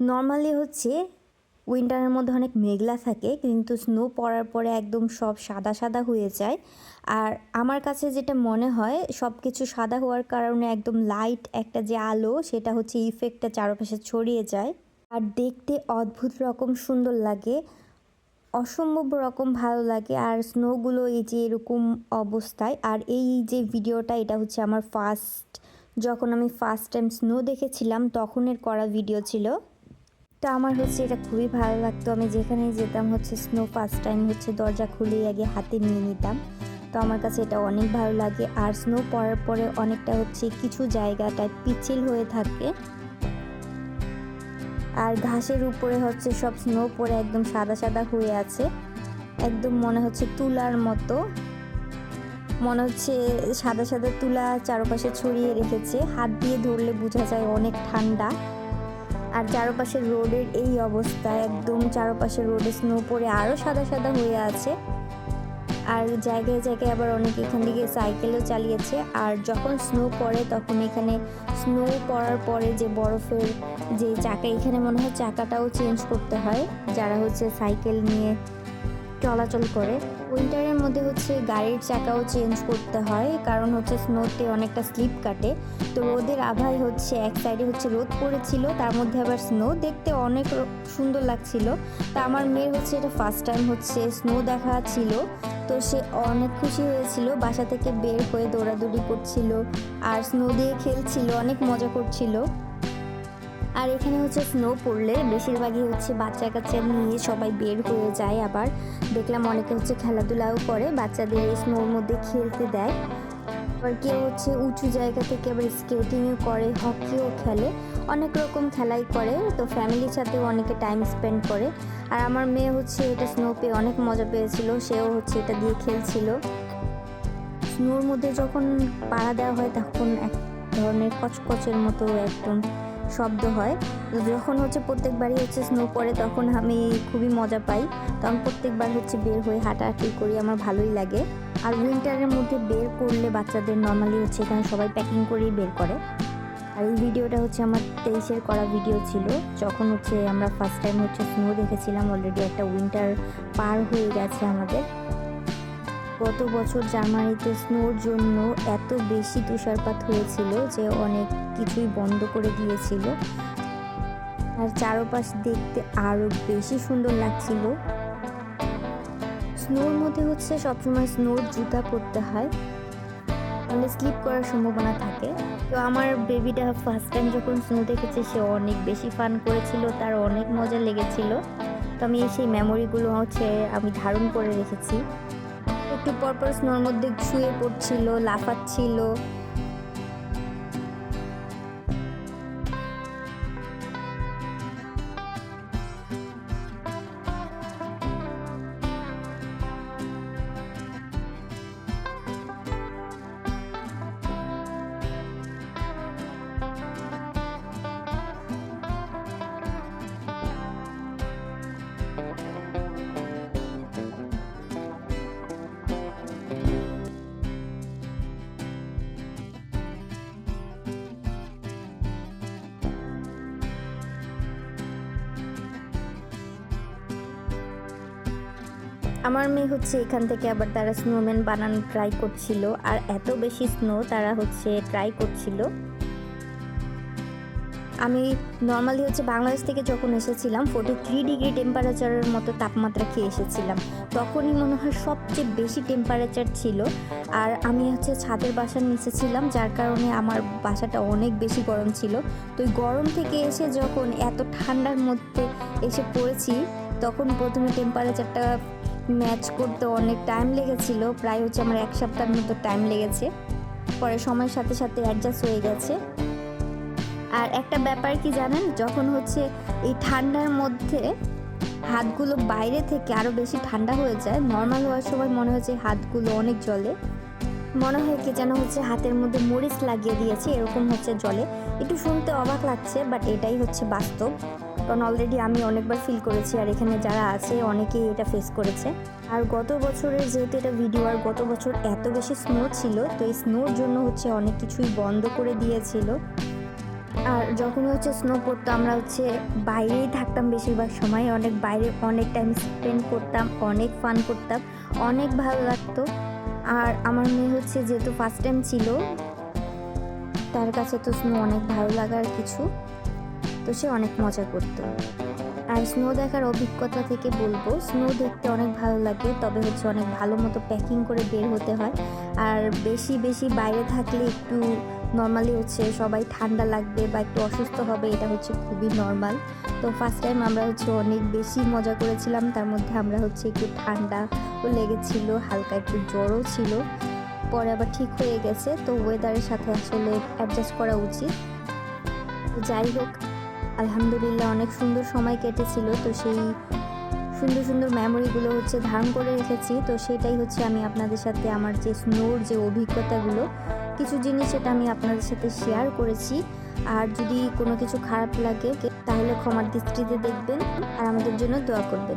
Normally হচ্ছে উইন্টারের মধ্যে অনেক মেঘলা থাকে, কিন্তু স্নো পড়ার পরে একদম সব সাদা সাদা হয়ে যায়। আর আমার কাছে যেটা মনে হয় সব কিছু সাদা হওয়ার কারণে একদম লাইট একটা যে আলো, সেটা হচ্ছে ইফেক্টটা চারপাশে ছড়িয়ে যায়। আর দেখতে অদ্ভুত রকম সুন্দর লাগে, অসম্ভব রকম ভালো লাগে। আর স্নোগুলো এই যে এরকম অবস্থায়, আর এই যে ভিডিওটা, এটা হচ্ছে আমার ফার্স্ট যখন আমি ফার্স্ট টাইম স্নো দেখেছিলাম, তখনের করা ভিডিও ছিল। তো আমার হচ্ছে এটা খুবই ভালো লাগতো। আমি যেখানেই যেতাম হচ্ছে স্নো ফার্স্ট টাইম হচ্ছে দরজা খুলে আগে হাতে নিয়ে নিতাম। তো আমার কাছে এটা অনেক ভালো লাগে। আর স্নো পড়ার পরে অনেকটা হচ্ছে কিছু জায়গাটায় পিচ্ছিল হয়ে থাকে। আর ঘাসের উপরে হচ্ছে সব স্নো পরে একদম সাদা সাদা হয়ে আছে। একদম মনে হচ্ছে তুলার মতো। মনে হচ্ছে সাদা সাদা তুলা চারপাশে ছড়িয়ে রেখেছে। হাত দিয়ে ধরলে বোঝা যায় অনেক ঠান্ডা। আর চারপাশের রোডের এই অবস্থা, একদম চারপাশের রোডে স্নো পড়ে আরও সাদা সাদা হয়ে আছে। আর জায়গায় জায়গায় আবার অনেকে এখান থেকে সাইকেলও চালিয়েছে। আর যখন স্নো পড়ে, তখন এখানে স্নো পড়ার পরে যে বরফের যে চাকা, এখানে মনে হয় চাকাটাও চেঞ্জ করতে হয়। যারা হচ্ছে সাইকেল নিয়ে চলাচল করে। উইন্টারের মধ্যে হচ্ছে গাড়ির চাকাও চেঞ্জ করতে হয়, কারণ হচ্ছে স্নোতে অনেকটা স্লিপ কাটে। তো রোদের আভায় হচ্ছে এক সাইডে হচ্ছে রোদ পড়েছিল, তার মধ্যে আবার স্নো দেখতে অনেক সুন্দর লাগছিল। তা আমার মেয়ের হচ্ছে এটা ফার্স্ট টাইম হচ্ছে স্নো দেখা ছিল। তো সে অনেক খুশি হয়েছিল, বাসা থেকে বের হয়ে দৌড়াদৌড়ি করছিল, আর স্নো দিয়ে খেলছিল, অনেক মজা করছিল। আর এখানে হচ্ছে স্নো পড়লে বেশিরভাগই হচ্ছে বাচ্চা কাচ্চা নিয়ে সবাই বের হয়ে যায় আবার। দেখলাম অনেকে হচ্ছে খেলাধুলাও করে, বাচ্চাদের স্নোর মধ্যে খেলতে দেয়। আবার কেউ হচ্ছে উঁচু জায়গা থেকে আবার স্কেটিংও করে হকিও খেলে। অনেক রকম খেলাই করে, তো ফ্যামিলির সাথেও অনেকে টাইম স্পেন্ড করে। আর আমার মেয়ে হচ্ছে এটা স্নো পেয়ে অনেক মজা পেয়েছিল, সেও হচ্ছে এটা দিয়ে খেলছিল। স্নোর মধ্যে যখন পাড়া দেওয়া হয় তখন এক ধরনের কচকচের মতো একদম শব্দ হয়। যখন হচ্ছে প্রত্যেকবারই হচ্ছে স্নো পড়ে, তখন আমি খুবই মজা পাই। তখন প্রত্যেকবার হচ্ছে বের হয়ে হাঁটাহাঁটি করি, আমার ভালোই লাগে। আর উইন্টারের মধ্যে বের করলে বাচ্চাদের নর্মালি হচ্ছে এখানে সবাই প্যাকিং করেই বের করে। আর এই ভিডিওটা হচ্ছে আমার তেইশের করা ভিডিও ছিল, যখন হচ্ছে আমরা ফার্স্ট টাইম হচ্ছে স্নো দেখেছিলাম অলরেডি একটা উইন্টার পার হয়ে গেছে আমাদের। গত বছর জার্মানিতে স্নোর জন্য এত বেশি তুষারপাত হয়েছিল যে অনেক কিছুই বন্ধ করে দিয়েছিল। আর চারপাশ দেখতে আরও বেশি সুন্দর লাগছিল। স্নোর মধ্যে হচ্ছে সবসময় স্নোর জুতা পরতে হয়। তাহলে স্লিপ করার সম্ভাবনা থাকে। তো আমার বেবিটা ফার্স্ট টাইম যখন স্নো দেখেছে, সে অনেক বেশি ফান করেছিল, তার অনেক মজা লেগেছিল। তো আমি সেই মেমোরিগুলো হচ্ছে আমি ধারণ করে রেখেছি। একটু পরপর স্নোর মধ্যে শুয়ে পড়ছিল লাফাচ্ছিল। আমার মেয়ে হচ্ছে এখান থেকে আবার তারা স্নোম্যান বানানো ট্রাই করছিল, আর এত বেশি স্নো তারা হচ্ছে ট্রাই করছিল। আমি নর্মালি হচ্ছে বাংলাদেশ থেকে যখন এসেছিলাম ফোর্টি থ্রি ডিগ্রি টেম্পারেচারের মতো তাপমাত্রা খেয়ে এসেছিলাম। তখনই মনে হয় সবচেয়ে বেশি টেম্পারেচার ছিল, আর আমি হচ্ছে ছাদের বাসার নিচে ছিলাম, যার কারণে আমার বাসাটা অনেক বেশি গরম ছিল। তো ওই গরম থেকে এসে যখন এত ঠান্ডার মধ্যে এসে পড়েছি, তখন প্রথমে টেম্পারেচারটা ম্যাচ করতে অনেক টাইম লেগেছিল, প্রায় হচ্ছে আমার এক সপ্তাহের মতো টাইম লেগেছে। পরে সময়ের সাথে সাথে অ্যাডজাস্ট হয়ে গেছে। আর একটা ব্যাপার কি জানেন, যখন হচ্ছে এই ঠান্ডার মধ্যে হাতগুলো বাইরে থেকে আরও বেশি ঠান্ডা হয়ে যায় নর্মাল হওয়ার সময় মনে হচ্ছে হাতগুলো অনেক জলে। মনে হয় কি যেন হচ্ছে হাতের মধ্যে মরিচ লাগিয়ে দিয়েছে, এরকম হচ্ছে জলে। একটু শুনতে অবাক লাগছে বাট এটাই হচ্ছে বাস্তব। কারণ অলরেডি আমি অনেকবার ফিল করেছি আর এখানে যারা আছে অনেকেই এটা ফেস করেছে। আর গত বছরের যেহেতু এটা ভিডিও আর গত বছর এত বেশি স্নো ছিল, তো এই স্নোর জন্য হচ্ছে অনেক কিছুই বন্ধ করে দিয়েছিল। আর যখনই হচ্ছে স্নো পড়তো, আমরা হচ্ছে বাইরেই থাকতাম বেশিরভাগ সময়, অনেক বাইরে, অনেক টাইম স্পেন্ড করতাম, অনেক ফান করতাম, অনেক ভালো লাগতো। আর আমার মেয়ে হচ্ছে যেহেতু ফার্স্ট টাইম ছিল, তার কাছে তো স্নো অনেক ভালো লাগার কিছু। তো সে অনেক মজা করতো। আর স্নো দেখার অভিজ্ঞতা থেকে বলব স্নো দেখতে অনেক ভালো লাগে, তবে হচ্ছে অনেক ভালো মতো প্যাকিং করে বের হতে হয়। আর বেশি বেশি বাইরে থাকলে একটু নর্মালি হচ্ছে সবাই ঠান্ডা লাগবে বা একটু অসুস্থ হবে, এটা হচ্ছে খুবই নর্মাল তো ফার্স্ট টাইম আমরা হচ্ছে অনেক বেশি মজা করেছিলাম, তার মধ্যে আমরা হচ্ছে একটু ঠান্ডাও লেগেছিল, হালকা একটু জ্বরও ছিল। পরে আবার ঠিক হয়ে গেছে, তো ওয়েদারের সাথে আসলে অ্যাডজাস্ট করা উচিত। যাই হোক আলহামদুলিল্লাহ অনেক সুন্দর সময় কেটেছিল, তো সেই সুন্দর সুন্দর মেমোরিগুলো হচ্ছে ধারণ করে রেখেছি, তো সেটাই হচ্ছে আমি আপনাদের সাথে আমার যে স্নোর যে অভিজ্ঞতাগুলো, কিছু জিনিস সেটা আমি আপনাদের সাথে শেয়ার করেছি। আর যদি কোনো কিছু খারাপ লাগে, তাহলে ক্ষমার দৃষ্টিতে দেখবেন, আর আমাদের জন্য দোয়া করবেন।